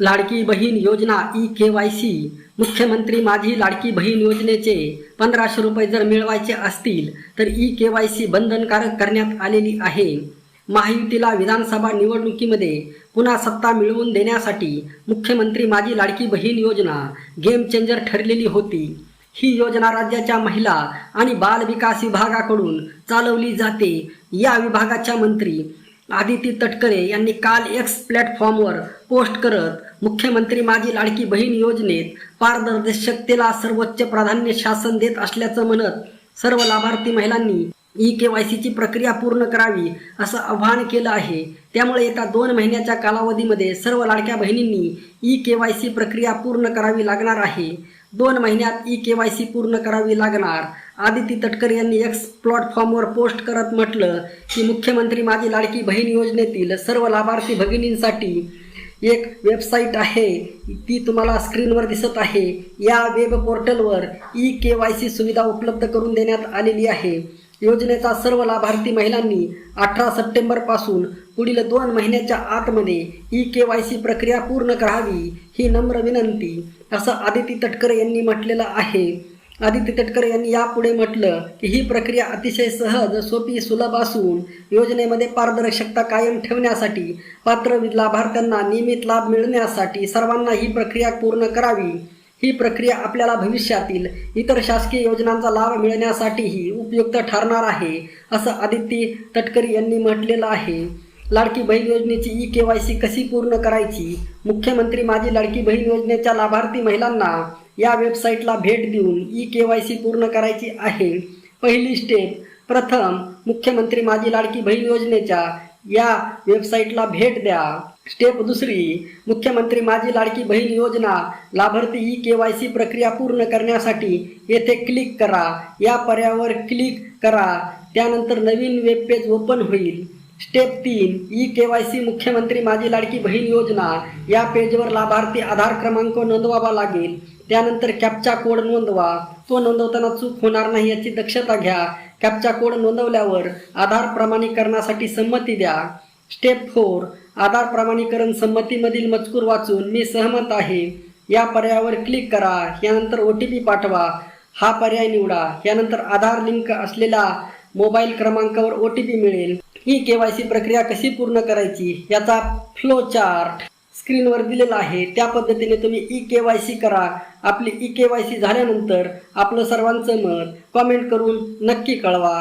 लाडकी बहीण योजना E K Y C. मुख्यमंत्री माझी लाडकी बहीण योजनेचे पंधराशे रुपये जर मिळवायचे असतील तर ई के वाय सी बंधनकारक करण्यात आलेली आहे. महायुतीला विधानसभा निवडणुकीमध्ये पुन्हा सत्ता मिळवून देण्यासाठी मुख्यमंत्री माझी लाडकी बहीण योजना गेम चेंजर ठरलेली होती. ही योजना राज्याच्या महिला आणि बाल विकास विभागाकडून चालवली जाते. या विभागाच्या मंत्री आदिती तटकरे यांनी काल एक्स प्लॅटफॉर्मवर पोस्ट करत मुख्यमंत्री माझी लाडकी बहीण योजनेत पारदर्शकतेला सर्वोच्च प्राधान्य शासन देत असल्याचं म्हणत सर्व लाभार्थी महिलांनी ई के वाय सीची प्रक्रिया पूर्ण करावी असं आवाहन केलं आहे. त्यामुळे येत्या दोन महिन्याच्या कालावधीमध्ये सर्व लाडक्या बहिणींनी ई के वाय सी प्रक्रिया पूर्ण करावी लागणार आहे. दोन महिन्यात ई के वाय सी पूर्ण करावी लागणार. आदिती तटकर यांनी एक्स प्लॅटफॉर्मवर पोस्ट करत म्हटलं की मुख्यमंत्री माझी लाडकी बहीण योजनेतील सर्व लाभार्थी भगिनींसाठी एक वेबसाईट आहे. ती तुम्हाला स्क्रीनवर दिसत आहे. या वेब पोर्टलवर ई के वाय सी सुविधा उपलब्ध करून देण्यात आलेली आहे. योजनेचा सर्व लाभार्थी महिलांनी अठरा सप्टेंबरपासून पुढील दोन महिन्याच्या आतमध्ये ई के वाय सी प्रक्रिया पूर्ण करावी ही नम्र विनंती असं आदिती तटकरे यांनी म्हटलेलं आहे. आदित्य तटकरे यांनी यापुढे म्हटलं की ही प्रक्रिया अतिशय सहज सोपी सुलभ असून योजनेमध्ये पारदर्शकता कायम ठेवण्यासाठी पात्र लाभार्थ्यांना नियमित लाभ मिळण्यासाठी सर्वांना ही प्रक्रिया पूर्ण करावी. ही प्रक्रिया आपल्याला भविष्यातील इतर शासकीय योजनांचा लाभ मिळण्यासाठीही उपयुक्त ठरणार आहे असं आदित्य तटकरी यांनी म्हटलेलं आहे. लाडकी बहीण योजनेची ई के वाय सी कशी पूर्ण करायची? मुख्यमंत्री माझी लाडकी बहीण योजनेच्या लाभार्थी महिलांना या वेबसाईटला भेट देऊन ई के वाय सी पूर्ण करायची आहे. पहिली स्टेप प्रथम मुख्यमंत्री माझी लाडकी बहीण योजनेच्या या वेबसाईटला भेट द्या. स्टेप दुसरी मुख्यमंत्री माझी लाडकी बहीण योजना लाभार्थी ई के वाय सी प्रक्रिया पूर्ण करण्यासाठी येथे क्लिक करा. या पर्यायावर क्लिक करा. त्यानंतर नवीन वेब पेज ओपन होईल. स्टेप तीन ई के वाय सी मुख्यमंत्री माझी लाडकी बहीण योजना. या पेजवर लाभार्थी आधार क्रमांक नोंदवावा लागेल. त्यानंतर कॅपचा कोड नोंदवा. तो नोंदवताना चूक होणार नाही याची दक्षता घ्या. कॅपचा कोड नोंदवल्यावर आधार प्रमाणीकरणासाठी संमती द्या. स्टेप फोर आधार प्रमाणीकरण संमतीमधील मजकूर वाचून मी सहमत आहे. या पर्यायावर क्लिक करा यानंतर ओ टी पी पाठवा हा पर्याय निवडा यानंतर आधार लिंक असलेला मोबाईल क्रमांकावर ओ टी पी मिळेल. ही के वाय सी प्रक्रिया कशी पूर्ण करायची याचा फ्लो चार्ट स्क्रीनवर दिलेला आहे. त्या पद्धतीने तुम्ही ई के वाय सी करा. आपली ई के वाय सी झाल्यानंतर आपलं सर्वांचं मत कॉमेंट करून नक्की कळवा.